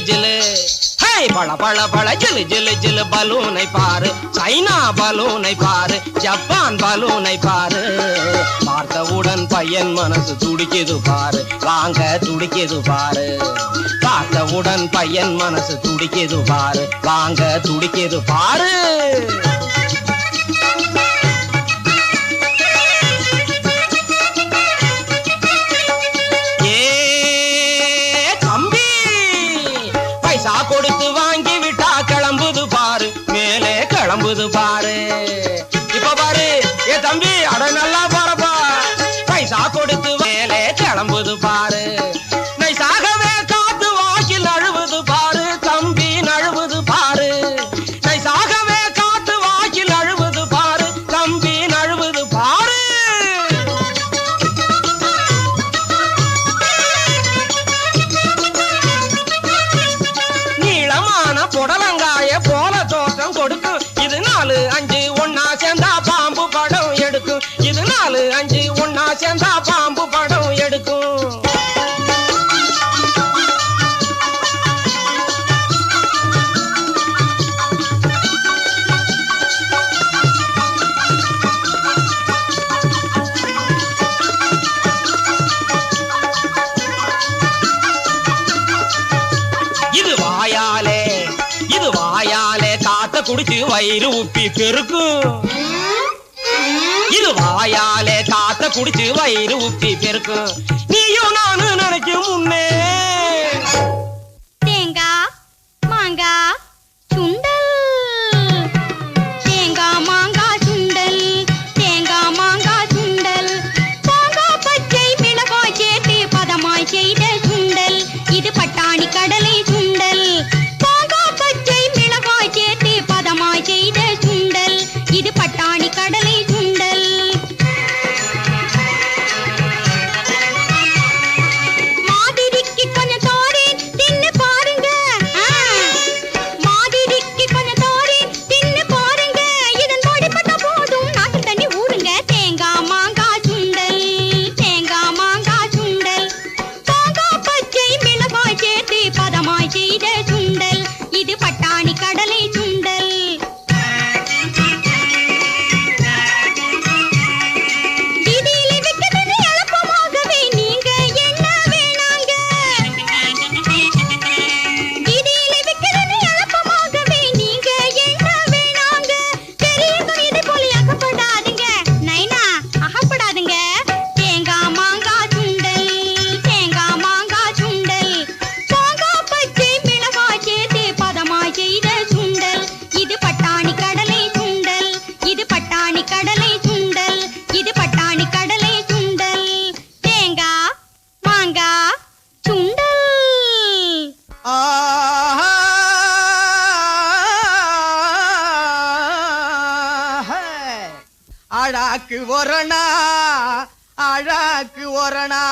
ஜிலு ஹே பழ பழ பழ ஜிலு ஜிலு ஜிலு பலூனை பாரு. சைனா பலூனை பாரு ஜப்பான் பலூனை பாரு. பார்த்தவுடன் பையன் மனசு துடிக்குது பாரு. வாங்க துடிக்குது பாரு. பார்த்தவுடன் பையன் மனசு துடிக்குது பாரு. வாங்க துடிக்குது பாரு. பைசா கொடுத்து வாங்கி விட்டா கிளம்புது பாரு மேலே கிளம்புது பாரு. ஆறு அஞ்சு ஒன்னா சேர்ந்தா பாம்பு படம் எடுக்கும். இது வாயாலே இது வாயாலே காத்த குடிச்சு வயிறு உப்பி பெருக்கும். இது வாயாலே காத்த குடிச்சு வயிறு உப்பி பெருக்கும் நீயும் நானும் நினைக்கும் முன்னே. அழாக்கு ஒரணா அழாக்கு ஒரணா.